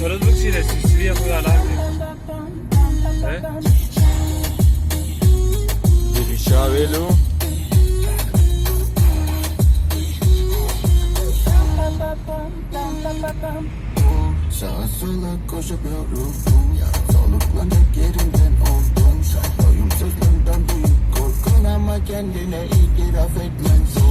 Sarıldıkça ile sivri yapıyorlar abi. He? Dişavelu. Sağa sola koşamıyorum Soluklanıp yerinden oldum Doyumsuzluğundan büyük korkun Ama kendine itiraf etmen zor